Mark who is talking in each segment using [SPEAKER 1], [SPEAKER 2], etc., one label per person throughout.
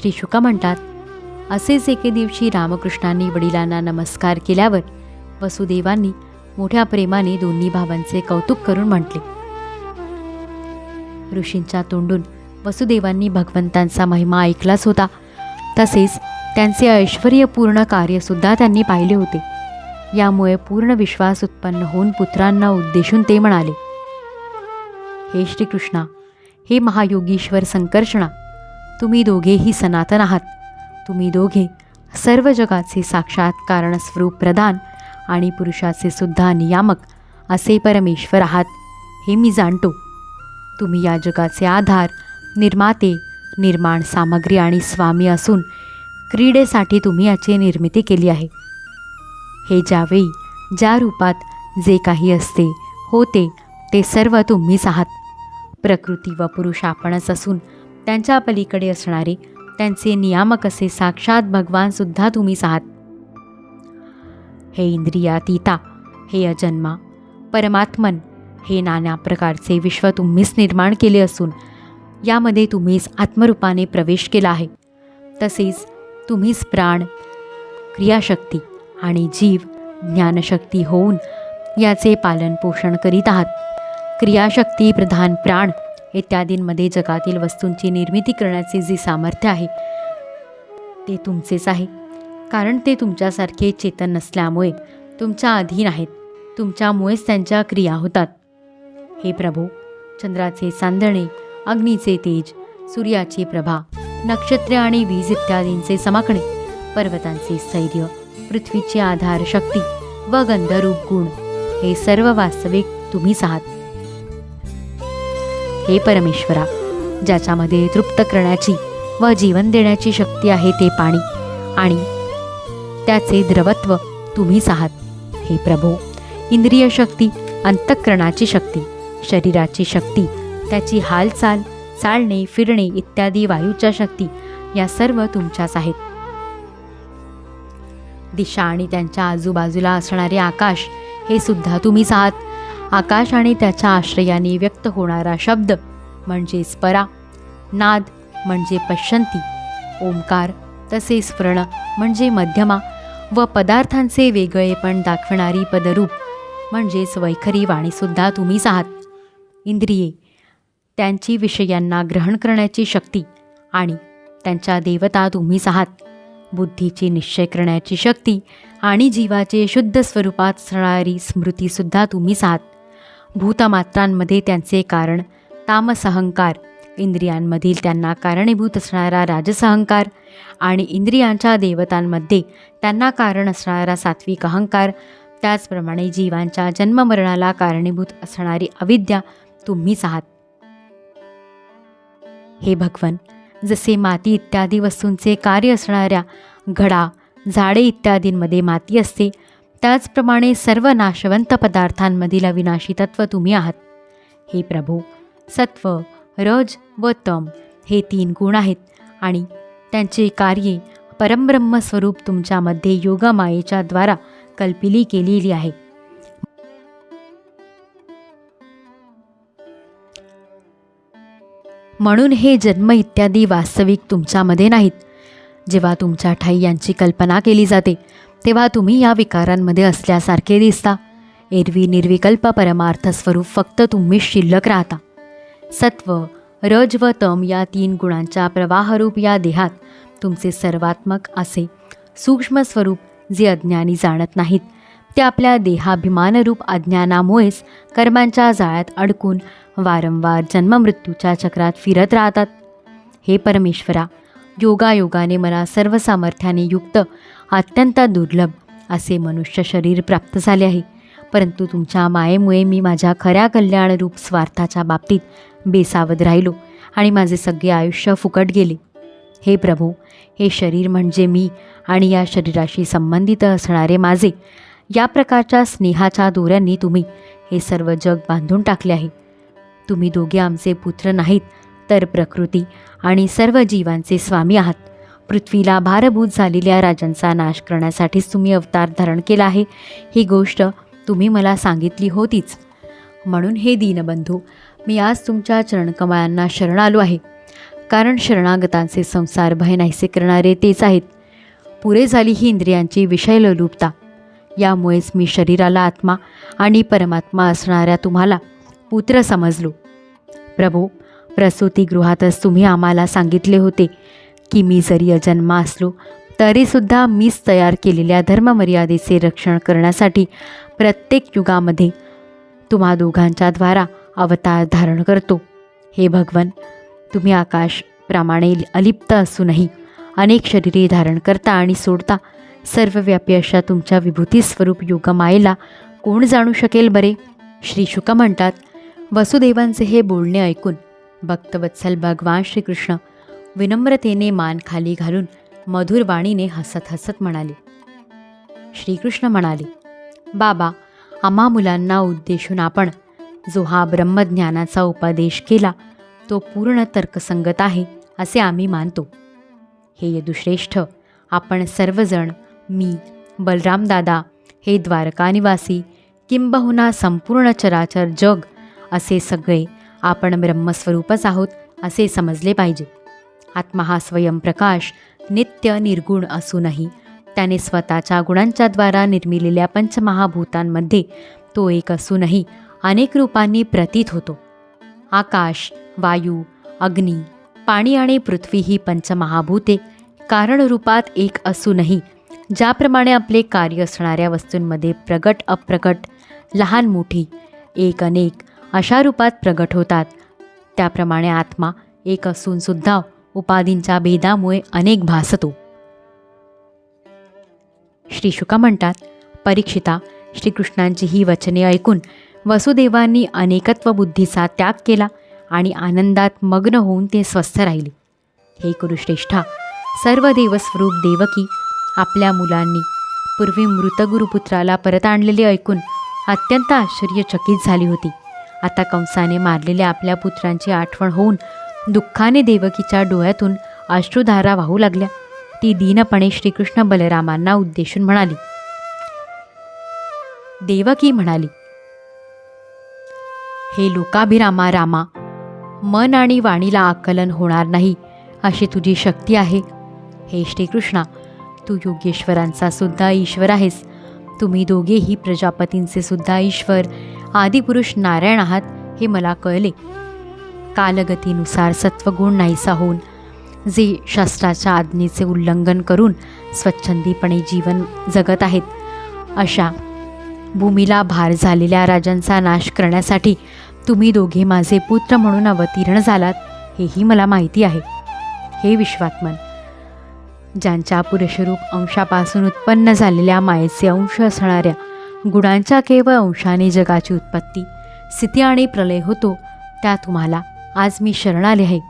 [SPEAKER 1] श्री शुका म्हणतात असेच एके दिवशी रामकृष्णांनी वडिलांना नमस्कार केल्यावर वसुदेवांनी मोठ्या प्रेमाने दोन्ही भावांचे कौतुक करून म्हटले. ऋषींच्या तोंडून वसुदेवांनी भगवंतांचा महिमा ऐकलाच होता. तसेच त्यांचे ऐश्वर्यपूर्ण कार्यसुद्धा त्यांनी पाहिले होते. यामुळे पूर्ण विश्वास उत्पन्न होऊन पुत्रांना उद्देशून ते म्हणाले हे श्रीकृष्णा हे महायोगीश्वर संकर्षणा तुम्ही दोघेही सनातन आहात. तुम्ही दोघे सर्व जगाचे साक्षात कारणस्वरूप प्रधान आणि पुरुषाचे सुद्धा नियामक असे परमेश्वर आहात हे मी जाणतो. तुम्ही या जगाचे आधार निर्माते निर्माण सामग्री आणि स्वामी असून क्रीडेसाठी तुम्ही याची निर्मिती केली आहे. हे ज्यावेळी ज्या रूपात जे काही असते होते ते सर्व तुम्हीच आहात. प्रकृती व पुरुष आपणच असून त्यांच्या पलीकडे असणारे त्यांचे नियामक असे साक्षात भगवानसुद्धा तुम्हीच आहात हे इंद्रियातीता हे अजन्मा परमात्मन हे नाना प्रकारचे विश्व तुम्हीच निर्माण केले असून यामध्ये तुम्हीच आत्मरूपाने प्रवेश केला आहे. तसेच तुम्हीच प्राण क्रियाशक्ती आणि जीव ज्ञानशक्ती होऊन याचे पालन पोषण करीत आहात. क्रियाशक्ती प्रधान प्राण इत्यादींमध्ये जगातील वस्तूंची निर्मिती करण्याचे जे सामर्थ्य आहे ते तुमचेच आहे. कारण ते तुमच्यासारखे चेतन नसल्यामुळे तुमच्या अधीन आहेत. तुमच्यामुळेच त्यांच्या क्रिया होतात. हे प्रभू चंद्राचे चांदणे अग्नीचे तेज सूर्याची प्रभा नक्षत्रे आणि वीज इत्यादींचे समाकणे पर्वतांचे स्थैर्य पृथ्वीची आधार शक्ती व गंधरूप गुण हे सर्व वास्तविक तुम्हीच आहात. हे परमेश्वरा ज्याच्यामध्ये तृप्त करण्याची व जीवन देण्याची शक्ती आहे ते पाणी आणि त्याचे द्रवत्व तुम्हीच आहात हे प्रभो इंद्रिय शक्ती अंतःकरणाची शक्ती शरीराची शक्ती त्याची हालचाल चालणे फिरणे इत्यादी वायूच्या शक्ती या सर्व तुमच्याच आहेत. दिशा आणि त्यांच्या आजूबाजूला असणारे आकाश हे सुद्धा तुम्हीच आहात. आकाश आणि त्याच्या आश्रयाने व्यक्त होणारा शब्द म्हणजे स्परा नाद म्हणजे पश्यंती ओंकार तसेच स्फरण म्हणजे मध्यमा व पदार्थांचे वेगळेपण दाखवणारी पदरूप म्हणजेच वैखरी वाणीसुद्धा तुम्हीच आहात इंद्रिये त्यांची विषयांना ग्रहण करण्याची शक्ती आणि त्यांच्या देवता तुम्हीच आहात बुद्धीची निश्चय करण्याची शक्ती आणि जीवाचे शुद्ध स्वरूपात असणारी स्मृतीसुद्धा तुम्हीच आहात भूतमात्रांमध्ये त्यांचे कारण तामसहंकार इंद्रियांमधील त्यांना कारणीभूत असणारा राजसहंकार आणि इंद्रियांच्या देवतांमध्ये त्यांना कारण असणारा सात्विक अहंकार त्याचप्रमाणे जीवांच्या जन्ममरणाला कारणीभूत असणारी अविद्या तुम्हीच आहात. हे भगवन जसे माती इत्यादी वस्तूंचे कार्य असणाऱ्या घडा झाडे इत्यादींमध्ये माती असते त्याचप्रमाणे सर्व नाशवंत पदार्थांमधील अविनाशी तत्व तुम्ही आहात. हे प्रभू सत्व रज व तम हे तीन गुण आहेत आणि त्यांचे कार्ये परमब्रह्म स्वरूप तुमच्यामध्ये योगमायेच्या द्वारा कल्पिली केलेली आहे. म्हणून हे जन्म इत्यादी वास्तविक तुमच्यामध्ये नाहीत. जेव्हा तुमच्या ठाई यांची कल्पना केली जाते तेव्हा तुम्ही या विकारांमध्ये असल्यासारखे दिसता. एरवी निर्विकल्प परमार्थ स्वरूप फक्त तुम्ही शिल्लक राहता. सत्व रज व तम या तीन गुणांच्या प्रवाहरूप या देहात तुमचे सर्वात्मक असे सूक्ष्म स्वरूप जे अज्ञानी जाणत नाहीत ते आपल्या देहाभिमानरूप अज्ञानामुळेच कर्मांच्या जाळ्यात अडकून वारंवार जन्ममृत्यूच्या चक्रात फिरत राहतात. हे परमेश्वरा योगायोगाने मला सर्व सामर्थ्याने युक्त अत्यंत दुर्लभ असे मनुष्य शरीर प्राप्त झाले आहे. परंतु तुमच्या मायेमुळे मी माझ्या खऱ्या कल्याणरूप स्वार्थाच्या बाबतीत बेसावध राहिलो आणि माझे सगळे आयुष्य फुकट गेले. हे प्रभू हे शरीर म्हणजे मी आणि या शरीराशी संबंधित असणारे माझे या प्रकारच्या स्नेहाच्या दोऱ्यांनी तुम्ही हे सर्व जग बांधून टाकले आहे. तुम्ही दोघे आमचे पुत्र नाहीत तर प्रकृती आणि सर्व जीवांचे स्वामी आहात. पृथ्वीला भारभूत झालेल्या राजांचा नाश करण्यासाठीच तुम्ही अवतार धारण केला आहे. ही गोष्ट तुम्ही मला सांगितली होतीच. म्हणून हे दीनबंधू मी आज तुमच्या चरणकमळांना शरण आलो आहे. कारण शरणागतांचे संसार भय नाहीसे करणारे तेच आहेत. पुरे झाली ही इंद्रियांची विषय लोलुपता यामुळेच मी शरीराला आत्मा आणि परमात्मा असणाऱ्या तुम्हाला पुत्र समजलो. प्रभू प्रसूतीगृहातच तुम्ही आम्हाला सांगितले होते. की मी जरी अजन्मा असलो तरीसुद्धा मीच तयार केलेल्या धर्ममर्यादेचे रक्षण करण्यासाठी प्रत्येक युगामध्ये तुम्हा दोघांच्या अवतार धारण करतो. हे भगवन तुम्ही आकाशप्रमाणे अलिप्त असूनही अनेक शरीरे धारण करता आणि सोडता सर्वव्यापी अशा तुमच्या विभूती स्वरूप योगमायेला कोण जाणू शकेल बरे? श्री शुक म्हणतात वसुदेवांचे हे बोलणे ऐकून भक्तवत्सल भगवान श्रीकृष्ण विनम्रतेने मान खाली घालून मधुर वाणीने हसत हसत म्हणाले. श्रीकृष्ण म्हणाले बाबा आम्हा मुलांना उद्देशून आपण जो हा ब्रह्मज्ञानाचा उपदेश केला तो पूर्ण तर्कसंगत आहे असे आम्ही मानतो. हे यदुश्रेष्ठ आपण सर्वजण मी बलरामदादा हे द्वारकानिवासी किंबहुना संपूर्ण चराचर जग असे सगळे आपण ब्रह्मस्वरूपच आहोत असे समजले पाहिजे. आत्मा हा स्वयंप्रकाश नित्य निर्गुण असूनही त्याने स्वतःच्या गुणांच्याद्वारा निर्मिलेल्या पंचमहाभूतांमध्ये तो एक असूनही अनेक रूपांनी प्रतीत होतो. आकाश वायू अग्नी पाणी आणि पृथ्वी ही पंचमहाभूते कारणरूपात एक असूनही ज्याप्रमाणे आपले कार्य असणाऱ्या वस्तूंमध्ये प्रगट अप्रगट लहान मोठी एक अनेक अशा रूपात प्रगट होतात. त्याप्रमाणे आत्मा एक असूनसुद्धा उपाधींच्या भेदामुळे अनेक भासतो. श्री शुका म्हणतात परीक्षिता श्रीकृष्णांची ही वचने ऐकून वसुदेवांनी अनेकत्व बुद्धीचा त्याग केला आणि आनंदात मग्न होऊन ते स्वस्थ राहिले. हे कुरुश्रेष्ठा सर्व देवस्वरूप देवकी आपल्या मुलांनी पूर्वी मृत गुरुपुत्राला परत आणलेले ऐकून अत्यंत आश्चर्यचकित झाली होती. आता कंसाने मारलेल्या आपल्या पुत्रांची आठवण होऊन दुःखाने देवकीच्या डोळ्यातून अश्रुधारा वाहू लागल्या. ती दीनपणे श्रीकृष्ण बलरामांना उद्देशून म्हणाली देवकी म्हणाली हे लोकाभिरामा रामा मन आणि वाणीला आकलन होणार नाही अशी तुझी शक्ती आहे. हे श्रीकृष्णा तू योगेश्वरांचा सुद्धा ईश्वर आहेस. तुम्ही दोघेही प्रजापतींचे सुद्धा ईश्वर. आदिपुरुष नारायण आहात हे मला कळले. कालगतीनुसार सत्वगुण नाहीसा होऊन जे शास्त्राच्या आज्ञेचे उल्लंघन करून स्वच्छंदीपणे जीवन जगत आहेत अशा भूमीला भार झालेल्या राजांचा नाश करण्यासाठी तुम्ही दोघे माझे पुत्र म्हणून अवतीर्ण झालात हेही मला माहिती आहे. हे विश्वात्मन ज्यांच्या पुरुषरूप अंशापासून उत्पन्न झालेल्या मायेचे अंश असणाऱ्या गुणांच्या केवळ अंशाने जगाची उत्पत्ती स्थिती आणि प्रलय होतो त्या तुम्हाला आज मी शरण आले आहे.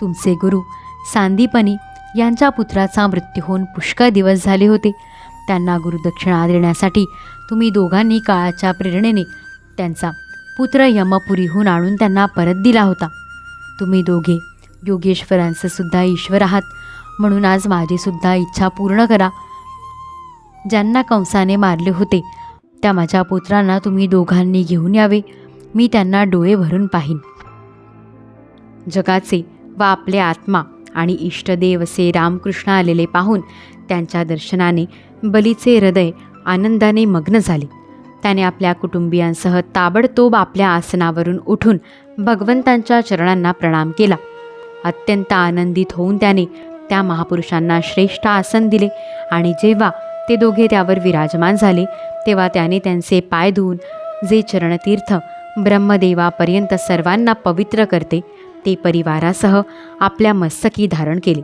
[SPEAKER 1] तुमचे गुरु सांदीपनी यांच्या पुत्राचा मृत्यू होऊन पुष्कळ दिवस झाले होते. त्यांना गुरुदक्षिणा देण्यासाठी तुम्ही दोघांनी काळाच्या प्रेरणेने त्यांचा पुत्र यमपुरीहून आणून त्यांना परत दिला होता. तुम्ही दोघे योगेश्वरांचं सुद्धा ईश्वर आहात. म्हणून आज माझीसुद्धा इच्छा पूर्ण करा. ज्यांना कंसाने मारले होते त्या माझ्या पुत्रांना तुम्ही दोघांनी घेऊन यावे. मी त्यांना डोळे भरून पाहीन. जगाचे व आपले आत्मा आणि इष्टदेव असे रामकृष्ण आलेले पाहून त्यांच्या दर्शनाने बलीचे हृदय आनंदाने मग्न झाले. त्याने आपल्या कुटुंबियांसह ताबडतोब आपल्या आसनावरून उठून भगवंतांच्या चरणांना प्रणाम केला. अत्यंत आनंदित होऊन त्याने त्या महापुरुषांना श्रेष्ठ आसन दिले आणि जेव्हा ते दोघे त्यावर विराजमान झाले तेव्हा त्याने त्यांचे पाय धुवून जे चरणतीर्थ ब्रह्मदेवापर्यंत सर्वांना पवित्र करते ते परिवारासह आपल्या मस्तकी धारण केले.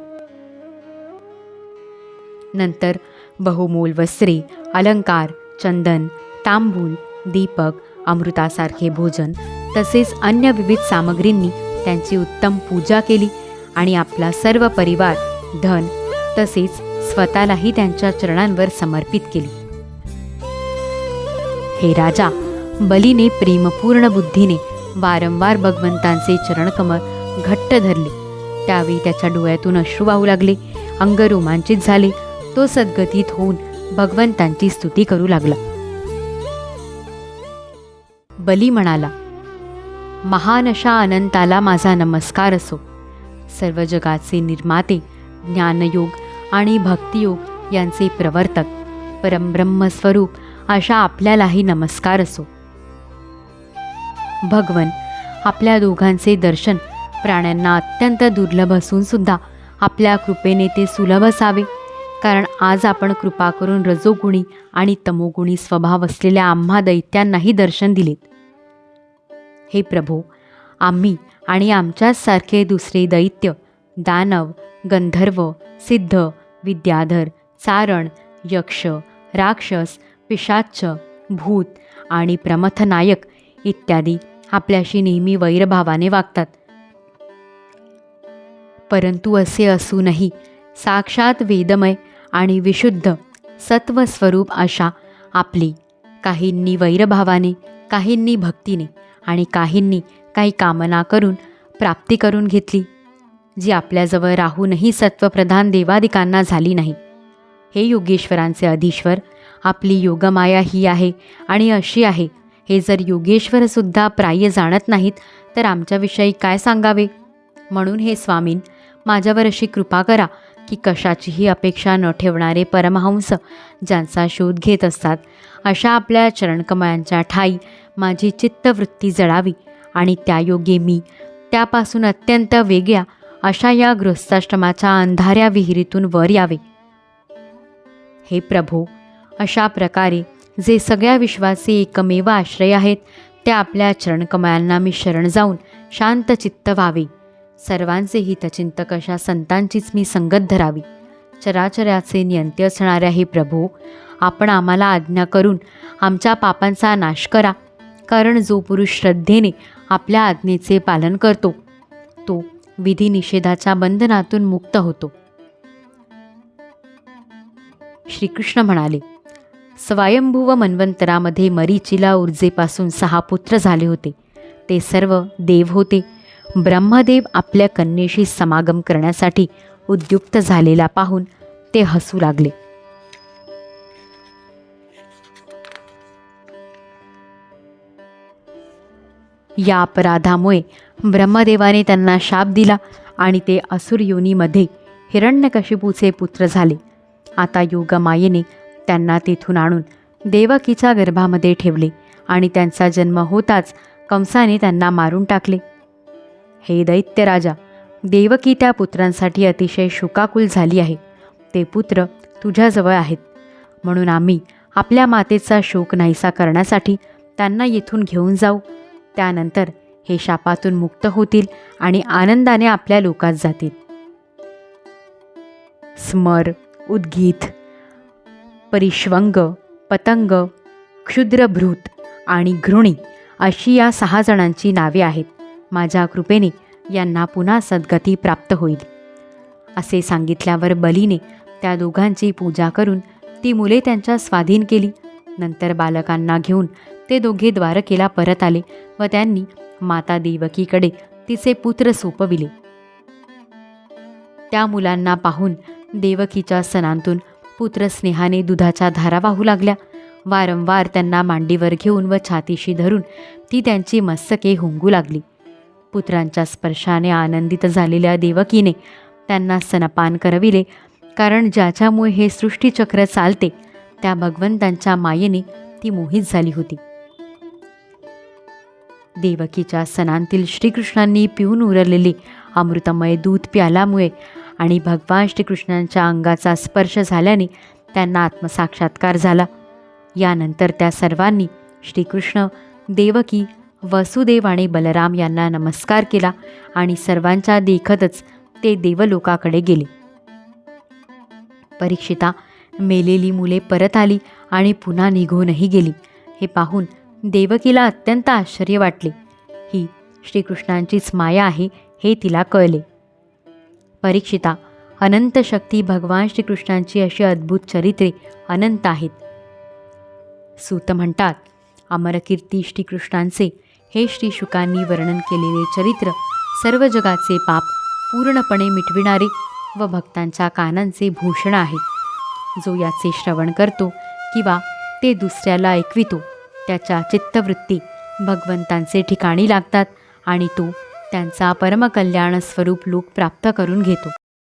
[SPEAKER 1] नंतर बहुमोल वस्त्रे अलंकार चंदन तांबूल दीपक अमृतासारखे भोजन तसेच अन्य विविध सामग्रींनी त्यांची उत्तम पूजा केली आणि आपला सर्व परिवार धन तसेच स्वतःलाही त्यांच्या चरणांवर समर्पित केली. हे राजा बलीने प्रेमपूर्ण बुद्धीने वारंवार भगवंतांचे चरणकमळ घट्ट धरले. त्यावेळी त्याच्या डोळ्यातून अश्रू वाहू लागले. अंग रोमांचित झाले. तो सद्गतीत होऊन भगवंतांची स्तुती करू लागला. बली म्हणाला महान अशा अनंताला माझा नमस्कार असो. सर्व जगाचे निर्माते ज्ञानयोग आणि भक्तियोग यांचे प्रवर्तक परमब्रह्मस्वरूप अशा आपल्यालाही नमस्कार असो. भगवन आपल्या दोघांचे दर्शन प्राण्यांना अत्यंत दुर्लभ असून सुद्धा आपल्या कृपेने ते सुलभ असावे. कारण आज आपण कृपा करून रजोगुणी आणि तमोगुणी स्वभाव असलेल्या आम्हा दैत्यांनाही दर्शन दिलेत. हे प्रभो आम्ही आणि आमच्यासारखे दुसरे दैत्य दानव गंधर्व सिद्ध विद्याधर चारण यक्ष राक्षस पिशाच्च भूत आणि प्रमथनायक इत्यादी आपल्याशी नेहमी वैरभावाने वागतात. परंतु असे असूनही साक्षात वेदमय आणि विशुद्ध सत्वस्वरूप अशा आपली काहींनी वैरभावाने काहींनी भक्तीने आणि काहींनी काही कामना करून प्राप्ती करून घेतली जी आपल्याजवळ राहूनही सत्वप्रधान देवादिकांना झाली नाही. हे योगेश्वरांचे अधीश्वर आपली योगमाया ही आहे आणि अशी आहे हे जर योगेश्वरसुद्धा प्राय जाणत नाहीत तर आमच्याविषयी काय सांगावे? म्हणून हे स्वामीन माझ्यावर अशी कृपा करा की कशाचीही अपेक्षा न ठेवणारे परमहंस ज्यांचा शोध घेत असतात अशा आपल्या चरणकमळांच्या ठाई माझी चित्तवृत्ती जळावी आणि त्यायोगे मी त्यापासून अत्यंत वेगळ्या अशा या गृहस्थाश्रमाच्या अंधाऱ्या विहिरीतून वर यावे. हे प्रभो अशा प्रकारे जे सगळ्या विश्वाचे एकमेव आश्रय आहेत त्या आपल्या चरणकमळांना मी शरण जाऊन शांत चित्त व्हावे. सर्वांचे हितचिंतक अशा संतांचीच मी संगत धरावी. चराचराचे नियंते असणाऱ्या हे प्रभो आपण आम्हाला आज्ञा करून आमच्या पापांचा नाश करा. कारण जो पुरुष श्रद्धेने आपल्या आज्ञेचे पालन करतो तो विधी निषेधाच्या बंधनातून मुक्त होतो. श्रीकृष्ण म्हणाले स्वयंभुव मन्वंतरामध्ये मरीचिला ऊर्जेपासून सहा पुत्र झाले होते. ते सर्व देव होते. ब्रह्मदेव आपल्या कन्येशी समागम करण्यासाठी उद्युक्त झालेला पाहून ते हसू लागले. या अपराधामुळे ब्रह्मदेवाने त्यांना शाप दिला आणि ते असुर योनीमध्ये हिरण्यकशिपूचे पुत्र झाले. आता योगमायेने त्यांना तेथून आणून देवकीच्या गर्भामध्ये ठेवले आणि त्यांचा जन्म होताच कंसाने त्यांना मारून टाकले. हे दैत्य राजा देवकी त्या पुत्रांसाठी अतिशय शोकाकुल झाली आहे. ते पुत्र तुझ्याजवळ आहेत. म्हणून आम्ही आपल्या मातेचा शोक नाहीसा करण्यासाठी त्यांना येथून घेऊन जाऊ. त्यानंतर हे शापातून मुक्त होतील आणि आनंदाने आपल्या लोकात जातील. स्मर उद्गीत परिश्वंग पतंग क्षुद्रभृत आणि घृणी अशी या सहा जणांची नावे आहेत. माझ्या कृपेने यांना पुन्हा सद्गती प्राप्त होईल. असे सांगितल्यावर बलीने त्या दोघांची पूजा करून ती मुले त्यांच्या स्वाधीन केली. नंतर बालकांना घेऊन ते दोघे द्वारकेला परत आले व त्यांनी माता देवकीकडे तिचे पुत्र सोपविले. त्या मुलांना पाहून देवकीच्या सणांतून पुत्र स्नेहाने दुधाच्या धारा वाहू लागल्या. वारंवार त्यांना मांडीवर घेऊन व छातीशी धरून ती त्यांची मस्तके हुंगू लागली. पुत्रांच्या स्पर्शाने आनंदित झालेल्या देवकीने त्यांना स्तनपान करविले. कारण ज्याच्यामुळे हे सृष्टीचक्र चालते त्या भगवंतांच्या मायेने ती मोहित झाली होती. देवकीच्या सणांतील श्रीकृष्णांनी पिऊन उरलेले अमृतमय दूध प्यालामुळे आणि भगवान श्रीकृष्णांच्या अंगाचा स्पर्श झाल्याने त्यांना आत्मसाक्षात्कार झाला. यानंतर त्या सर्वांनी श्रीकृष्ण देवकी वसुदेव आणि बलराम यांना नमस्कार केला आणि सर्वांच्या देखतच ते देवलोकाकडे गेले. परीक्षिता मेलेली मुले परत आली आणि पुन्हा निघूनही गेली. हे पाहून देवकीला अत्यंत आश्चर्य वाटले. ही श्रीकृष्णांचीच माया आहे हे तिला कळले. परीक्षिता अनंत शक्ती भगवान श्रीकृष्णांची अशी अद्भुत चरित्रे अनंत आहेत. सूत म्हणतात अमरकीर्ती श्रीकृष्णांचे हे श्री शुकांनी वर्णन केलेले चरित्र सर्व जगाचे पाप पूर्णपणे मिटविणारे व भक्तांच्या कानांचे भूषण आहे. जो याचे श्रवण करतो किंवा ते दुसऱ्याला ऐकवितो त्याच्या चित्तवृत्ती भगवंतांचे ठिकाणी लागतात आणि तो त्यांचा परमकल्याण स्वरूप लोक प्राप्त करून घेतो.